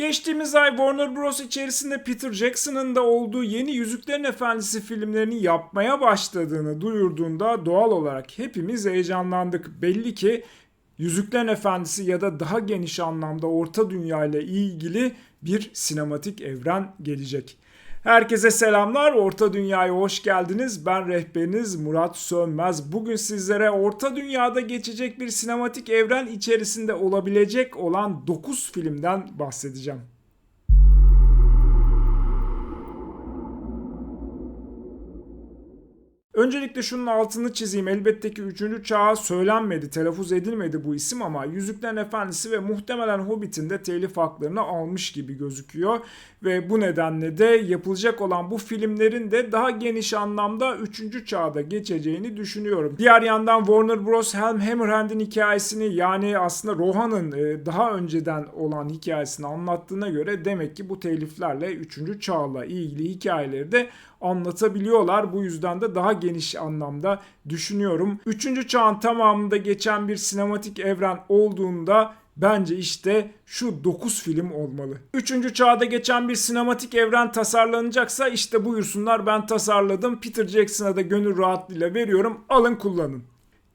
Geçtiğimiz ay Warner Bros. içerisinde Peter Jackson'ın da olduğu yeni Yüzüklerin Efendisi filmlerini yapmaya başladığını duyurduğunda doğal olarak hepimiz heyecanlandık. Belli ki Yüzüklerin Efendisi ya da daha geniş anlamda Orta Dünya ile ilgili bir sinematik evren gelecek. Herkese selamlar. Orta Dünya'ya hoş geldiniz. Ben rehberiniz Murat Sönmez. Bugün sizlere Orta Dünya'da geçecek bir sinematik evren içerisinde olabilecek olan 9 filmden bahsedeceğim. Öncelikle şunun altını çizeyim. Elbette ki 3. çağa söylenmedi, telaffuz edilmedi bu isim ama Yüzüklerin Efendisi ve muhtemelen Hobbit'in de telif haklarını almış gibi gözüküyor. Ve bu nedenle de yapılacak olan bu filmlerin de daha geniş anlamda 3. çağda geçeceğini düşünüyorum. Diğer yandan Warner Bros. Helm Hammerhand'in hikayesini yani aslında Rohan'ın e, daha önceden olan hikayesini anlattığına göre demek ki bu teliflerle 3. çağla ilgili hikayeleri de anlatabiliyorlar. Bu yüzden de daha geniş anlamda düşünüyorum. Üçüncü çağın tamamında geçen bir sinematik evren olduğunda bence işte şu 9 film olmalı. Üçüncü çağda geçen bir sinematik evren tasarlanacaksa işte buyursunlar ben tasarladım. Peter Jackson'a da gönül rahatlığıyla veriyorum. Alın kullanın.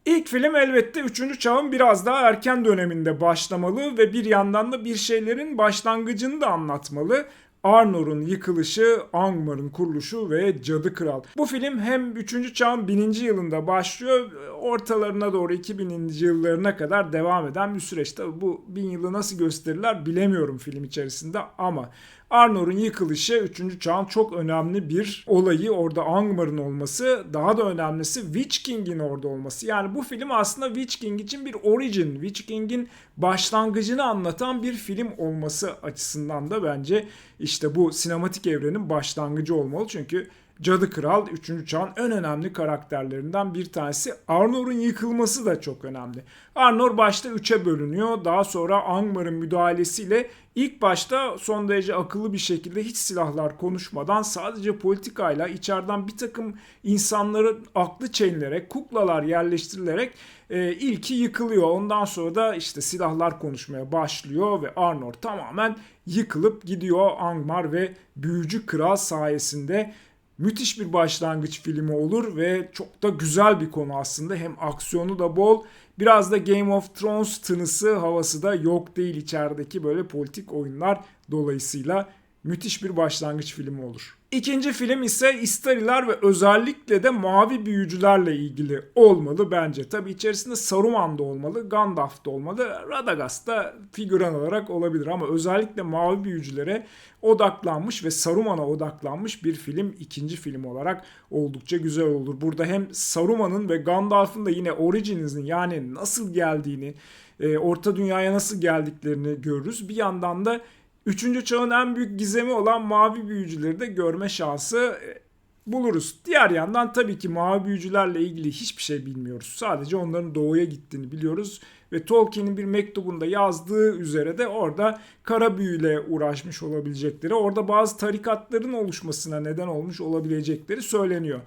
İlk film elbette 3. çağın biraz daha erken döneminde başlamalı ve bir yandan da bir şeylerin başlangıcını da anlatmalı. Arnor'un yıkılışı, Angmar'ın kuruluşu ve Cadı Kral. Bu film hem 3. çağın 1000. yılında başlıyor, ortalarına doğru 2000. yıllarına kadar devam eden bir süreç. Tabi bu 1000 yılı nasıl gösterirler bilemiyorum film içerisinde ama Arnor'un yıkılışı 3. çağın çok önemli bir olayı. Orada Angmar'ın olması, daha da önemlisi Witch King'in orada olması. Yani bu film aslında Witch King için bir origin, Witch King'in başlangıcını anlatan bir film olması açısından da bence işte bu sinematik evrenin başlangıcı olmalı. Çünkü Cadı Kral 3. çağın en önemli karakterlerinden bir tanesi. Arnor'un yıkılması da çok önemli. Arnor başta 3'e bölünüyor. Daha sonra Angmar'ın müdahalesiyle ilk başta son derece akıllı bir şekilde hiç silahlar konuşmadan sadece politikayla içeriden bir takım insanların aklı çelinerek, kuklalar yerleştirilerek e, ilki yıkılıyor. Ondan sonra da işte silahlar konuşmaya başlıyor ve Arnor tamamen yıkılıp gidiyor Angmar ve Büyücü Kral sayesinde müthiş bir başlangıç filmi olur ve çok da güzel bir konu aslında. Hem aksiyonu da bol, biraz da Game of Thrones tınısı havası da yok değil içerideki böyle politik oyunlar dolayısıyla müthiş bir başlangıç filmi olur. İkinci film ise İstariler ve özellikle de mavi büyücülerle ilgili olmalı bence. Tabi içerisinde Saruman da olmalı, Gandalf da olmalı, Radagast da figüran olarak olabilir ama özellikle mavi büyücülere odaklanmış ve Saruman'a odaklanmış bir film ikinci film olarak oldukça güzel olur. Burada hem Saruman'ın ve Gandalf'ın da yine origins'in yani nasıl geldiğini, e, Orta Dünya'ya nasıl geldiklerini görürüz. Bir yandan da Üçüncü çağın en büyük gizemi olan mavi büyücüleri de görme şansı e, buluruz. Diğer yandan tabii ki mavi büyücülerle ilgili hiçbir şey bilmiyoruz. Sadece onların doğuya gittiğini biliyoruz. Ve Tolkien'in bir mektubunda yazdığı üzere de orada kara büyüyle uğraşmış olabilecekleri, orada bazı tarikatların oluşmasına neden olmuş olabilecekleri söyleniyor.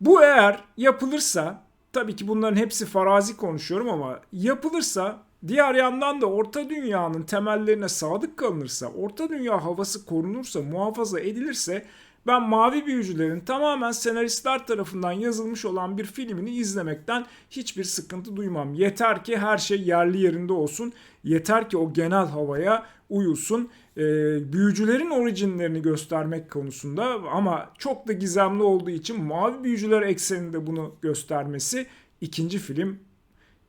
Bu eğer yapılırsa, tabii ki bunların hepsi farazi konuşuyorum ama yapılırsa Diğer yandan da Orta Dünya'nın temellerine sadık kalınırsa, Orta Dünya havası korunursa, muhafaza edilirse ben Mavi Büyücülerin tamamen senaristler tarafından yazılmış olan bir filmini izlemekten hiçbir sıkıntı duymam. Yeter ki her şey yerli yerinde olsun. Yeter ki o genel havaya uyulsun. Ee, büyücülerin orijinlerini göstermek konusunda ama çok da gizemli olduğu için Mavi Büyücüler ekseninde bunu göstermesi ikinci film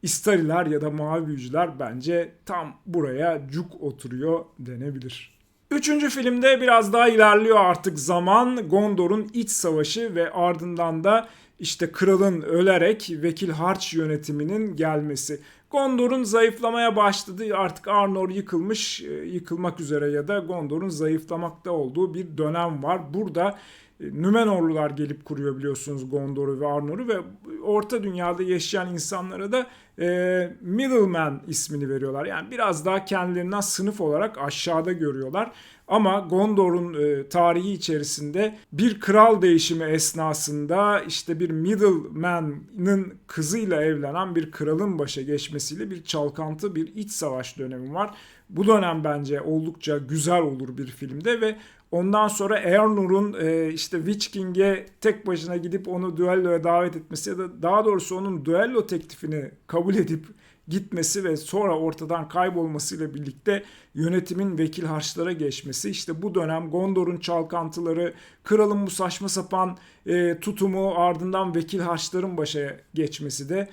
İstariler ya da mavi büyücüler bence tam buraya cuk oturuyor denebilir. Üçüncü filmde biraz daha ilerliyor artık zaman. Gondor'un iç savaşı ve ardından da işte kralın ölerek vekil harç yönetiminin gelmesi. Gondor'un zayıflamaya başladığı artık Arnor yıkılmış, e, yıkılmak üzere ya da Gondor'un zayıflamakta olduğu bir dönem var. Burada Nümenorlular gelip kuruyor biliyorsunuz Gondor'u ve Arnor'u ve Orta Dünya'da yaşayan insanlara da e, Middleman ismini veriyorlar. Yani biraz daha kendilerinden sınıf olarak aşağıda görüyorlar. Ama Gondor'un e, tarihi içerisinde bir kral değişimi esnasında işte bir Middleman'ın kızıyla evlenen bir kralın başa geçmesiyle bir çalkantı, bir iç savaş dönemi var. Bu dönem bence oldukça güzel olur bir filmde ve ondan sonra Earnur'un e, işte Witch King'e tek başına gidip onu düelloya davet etmesi ya da daha doğrusu onun düello teklifini kabul edip gitmesi ve sonra ortadan kaybolmasıyla birlikte yönetimin vekil harçlara geçmesi. İşte bu dönem Gondor'un çalkantıları, kralın bu saçma sapan e, tutumu ardından vekil harçların başa geçmesi de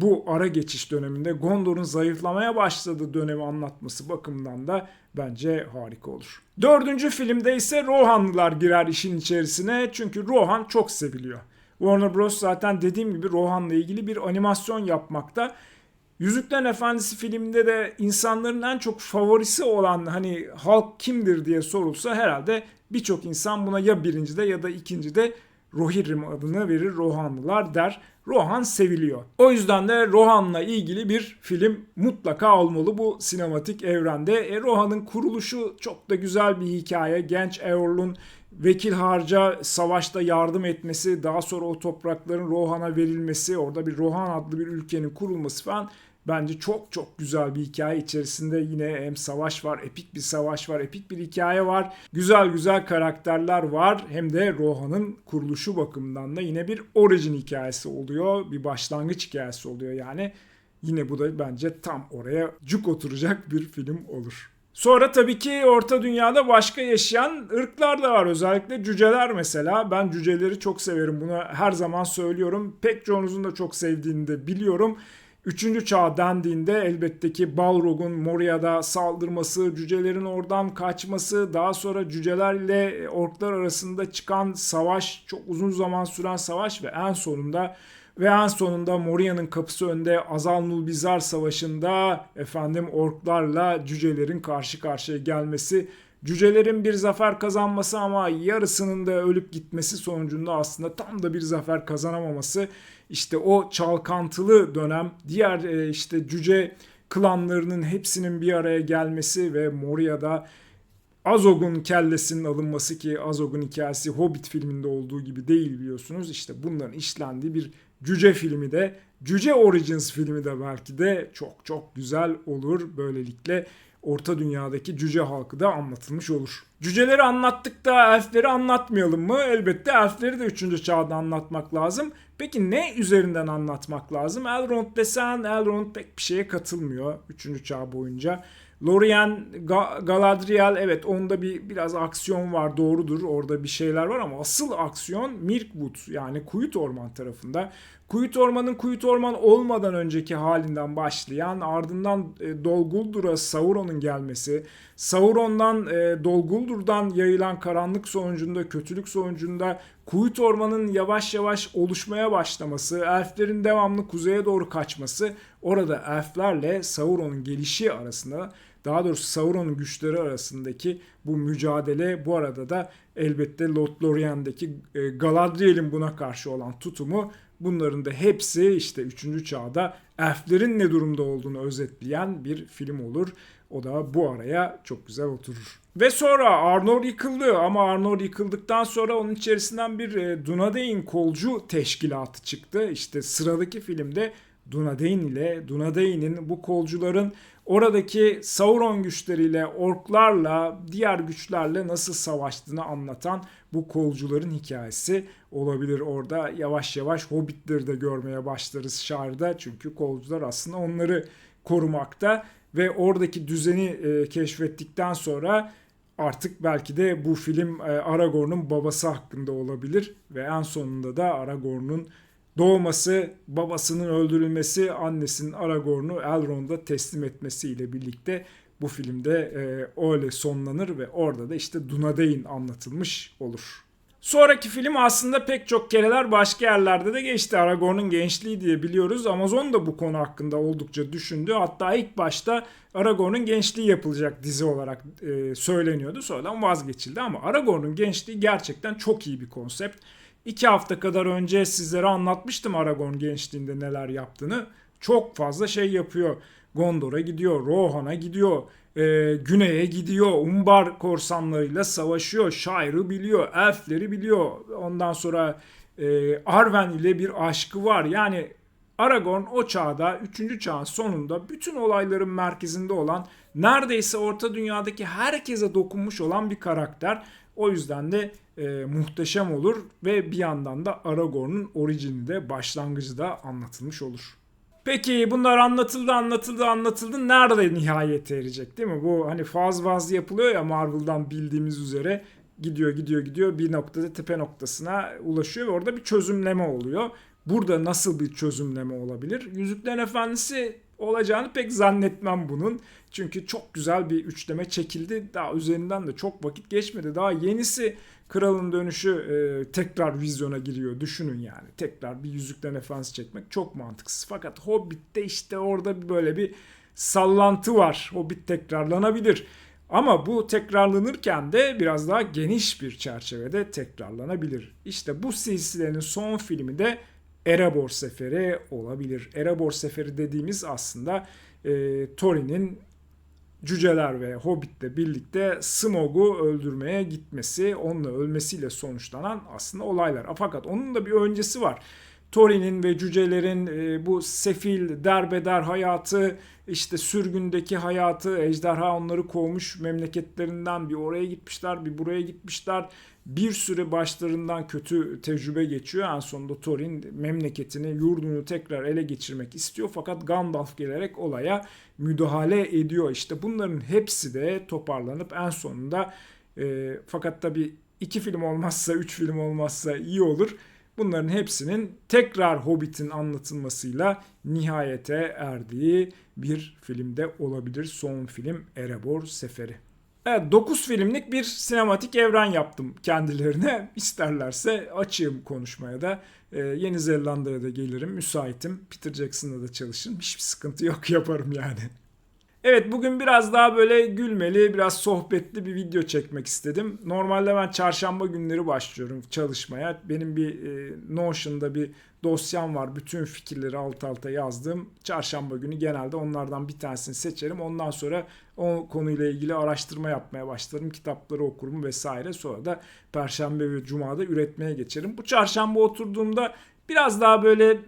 bu ara geçiş döneminde Gondor'un zayıflamaya başladığı dönemi anlatması bakımından da bence harika olur. Dördüncü filmde ise Rohanlılar girer işin içerisine çünkü Rohan çok seviliyor. Warner Bros. zaten dediğim gibi Rohan'la ilgili bir animasyon yapmakta. Yüzüklerin Efendisi filminde de insanların en çok favorisi olan hani halk kimdir diye sorulsa herhalde birçok insan buna ya birincide ya da ikincide Rohirrim adını verir Rohanlılar der. Rohan seviliyor. O yüzden de Rohan'la ilgili bir film mutlaka olmalı bu sinematik evrende. E, Rohan'ın kuruluşu çok da güzel bir hikaye. Genç Eorl'un vekil harca savaşta yardım etmesi, daha sonra o toprakların Rohan'a verilmesi, orada bir Rohan adlı bir ülkenin kurulması falan bence çok çok güzel bir hikaye içerisinde yine hem savaş var, epik bir savaş var, epik bir hikaye var. Güzel güzel karakterler var. Hem de Rohan'ın kuruluşu bakımından da yine bir origin hikayesi oluyor. Bir başlangıç hikayesi oluyor yani. Yine bu da bence tam oraya cuk oturacak bir film olur. Sonra tabii ki Orta Dünya'da başka yaşayan ırklar da var. Özellikle cüceler mesela. Ben cüceleri çok severim. Bunu her zaman söylüyorum. Pek çoğunuzun da çok sevdiğini de biliyorum. Üçüncü çağ dendiğinde elbette ki Balrog'un Moria'da saldırması, cücelerin oradan kaçması, daha sonra cücelerle orklar arasında çıkan savaş, çok uzun zaman süren savaş ve en sonunda ve en sonunda Moria'nın kapısı önünde Azal Bizar Savaşı'nda efendim orklarla cücelerin karşı karşıya gelmesi Cücelerin bir zafer kazanması ama yarısının da ölüp gitmesi sonucunda aslında tam da bir zafer kazanamaması işte o çalkantılı dönem diğer e, işte cüce klanlarının hepsinin bir araya gelmesi ve Moria'da Azog'un kellesinin alınması ki Azog'un hikayesi Hobbit filminde olduğu gibi değil biliyorsunuz. İşte bunların işlendiği bir cüce filmi de Cüce Origins filmi de belki de çok çok güzel olur. Böylelikle Orta Dünya'daki cüce halkı da anlatılmış olur. Cüceleri anlattık da elfleri anlatmayalım mı? Elbette elfleri de 3. çağda anlatmak lazım. Peki ne üzerinden anlatmak lazım? Elrond desen Elrond pek bir şeye katılmıyor 3. çağ boyunca. Lorien, Ga- Galadriel evet onda bir biraz aksiyon var doğrudur. Orada bir şeyler var ama asıl aksiyon Mirkwood yani Kuyut Orman tarafında. Kuyut Orman'ın Kuyut Orman olmadan önceki halinden başlayan ardından e, Dol Guldur'a Sauron'un gelmesi, Sauron'dan e, Dol Guldur'dan yayılan karanlık sonucunda, kötülük sonucunda Kuyut Orman'ın yavaş yavaş oluşmaya başlaması, elflerin devamlı kuzeye doğru kaçması, orada elflerle Sauron'un gelişi arasında daha doğrusu Sauron'un güçleri arasındaki bu mücadele bu arada da elbette Lothlorien'deki e, Galadriel'in buna karşı olan tutumu bunların da hepsi işte 3. çağda elflerin ne durumda olduğunu özetleyen bir film olur. O da bu araya çok güzel oturur. Ve sonra Arnor yıkıldı ama Arnor yıkıldıktan sonra onun içerisinden bir e, Dunedain kolcu teşkilatı çıktı. İşte sıradaki filmde Dunedain ile Dunedain'in bu kolcuların oradaki Sauron güçleriyle, orklarla, diğer güçlerle nasıl savaştığını anlatan bu kolcuların hikayesi olabilir. Orada yavaş yavaş hobbitleri de görmeye başlarız şairde. Çünkü kolcular aslında onları korumakta ve oradaki düzeni e, keşfettikten sonra artık belki de bu film e, Aragorn'un babası hakkında olabilir ve en sonunda da Aragorn'un doğması, babasının öldürülmesi, annesinin Aragorn'u Elrond'a teslim etmesiyle birlikte bu filmde e, öyle sonlanır ve orada da işte Dunedain anlatılmış olur. Sonraki film aslında pek çok kereler başka yerlerde de geçti. Aragorn'un gençliği diye biliyoruz. Amazon da bu konu hakkında oldukça düşündü. Hatta ilk başta Aragorn'un gençliği yapılacak dizi olarak e, söyleniyordu. Sonradan vazgeçildi ama Aragorn'un gençliği gerçekten çok iyi bir konsept. İki hafta kadar önce sizlere anlatmıştım Aragorn gençliğinde neler yaptığını. Çok fazla şey yapıyor. Gondor'a gidiyor, Rohan'a gidiyor, e, güneye gidiyor, Umbar korsanlarıyla savaşıyor, Shire'ı biliyor, elfleri biliyor. Ondan sonra e, Arwen ile bir aşkı var. Yani Aragorn o çağda 3. çağın sonunda bütün olayların merkezinde olan neredeyse orta dünyadaki herkese dokunmuş olan bir karakter. O yüzden de e, muhteşem olur ve bir yandan da Aragorn'un orijini de başlangıcı da anlatılmış olur. Peki bunlar anlatıldı anlatıldı anlatıldı nerede nihayete erecek değil mi? Bu hani faz vaz yapılıyor ya Marvel'dan bildiğimiz üzere gidiyor gidiyor gidiyor bir noktada tepe noktasına ulaşıyor ve orada bir çözümleme oluyor. Burada nasıl bir çözümleme olabilir? Yüzüklerin Efendisi olacağını pek zannetmem bunun. Çünkü çok güzel bir üçleme çekildi. Daha üzerinden de çok vakit geçmedi. Daha yenisi Kralın Dönüşü e, tekrar vizyona giriyor. Düşünün yani. Tekrar bir Yüzüklerin Efendisi çekmek çok mantıksız. Fakat Hobbit'te işte orada böyle bir sallantı var. Hobbit tekrarlanabilir. Ama bu tekrarlanırken de biraz daha geniş bir çerçevede tekrarlanabilir. İşte bu silsilenin son filmi de Erebor Seferi olabilir. Erebor Seferi dediğimiz aslında e, Thorin'in cüceler ve Hobbit'le birlikte Smaug'u öldürmeye gitmesi, onunla ölmesiyle sonuçlanan aslında olaylar. Fakat onun da bir öncesi var. Thorin'in ve cücelerin e, bu sefil, derbeder hayatı, işte sürgündeki hayatı, ejderha onları kovmuş memleketlerinden bir oraya gitmişler, bir buraya gitmişler. Bir süre başlarından kötü tecrübe geçiyor. En sonunda Thorin memleketini, yurdunu tekrar ele geçirmek istiyor. Fakat Gandalf gelerek olaya müdahale ediyor. İşte bunların hepsi de toparlanıp en sonunda e, fakat tabii iki film olmazsa, üç film olmazsa iyi olur Bunların hepsinin tekrar Hobbit'in anlatılmasıyla nihayete erdiği bir filmde olabilir. Son film Erebor Seferi. Evet 9 filmlik bir sinematik evren yaptım kendilerine. İsterlerse açığım konuşmaya da. Ee, Yeni Zelanda'ya da gelirim. Müsaitim. Peter Jackson'la da çalışırım. Hiçbir sıkıntı yok yaparım yani. Evet bugün biraz daha böyle gülmeli, biraz sohbetli bir video çekmek istedim. Normalde ben çarşamba günleri başlıyorum çalışmaya. Benim bir e, Notion'da bir dosyam var. Bütün fikirleri alt alta yazdığım. Çarşamba günü genelde onlardan bir tanesini seçerim. Ondan sonra o konuyla ilgili araştırma yapmaya başlarım. Kitapları okurum vesaire. Sonra da Perşembe ve Cuma'da üretmeye geçerim. Bu çarşamba oturduğumda biraz daha böyle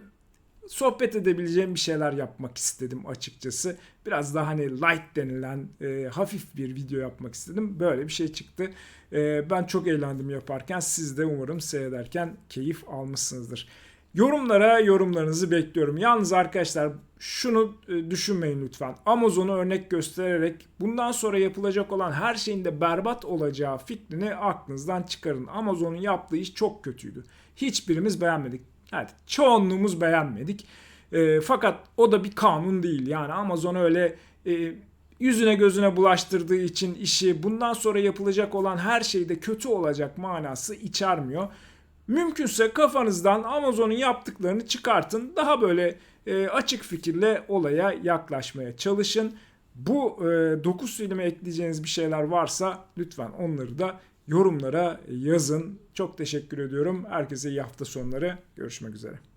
sohbet edebileceğim bir şeyler yapmak istedim açıkçası. Biraz daha hani light denilen e, hafif bir video yapmak istedim. Böyle bir şey çıktı. E, ben çok eğlendim yaparken. Siz de umarım seyrederken keyif almışsınızdır. Yorumlara yorumlarınızı bekliyorum. Yalnız arkadaşlar şunu e, düşünmeyin lütfen. Amazon'u örnek göstererek bundan sonra yapılacak olan her şeyin de berbat olacağı fikrini aklınızdan çıkarın. Amazon'un yaptığı iş çok kötüydü. Hiçbirimiz beğenmedik. Evet, çoğunluğumuz beğenmedik. E, fakat o da bir kanun değil. Yani Amazon öyle e, yüzüne gözüne bulaştırdığı için işi bundan sonra yapılacak olan her şeyde kötü olacak manası içermiyor. Mümkünse kafanızdan Amazon'un yaptıklarını çıkartın. Daha böyle e, açık fikirle olaya yaklaşmaya çalışın. Bu e, 9 filme ekleyeceğiniz bir şeyler varsa lütfen onları da yorumlara yazın. Çok teşekkür ediyorum. Herkese iyi hafta sonları. Görüşmek üzere.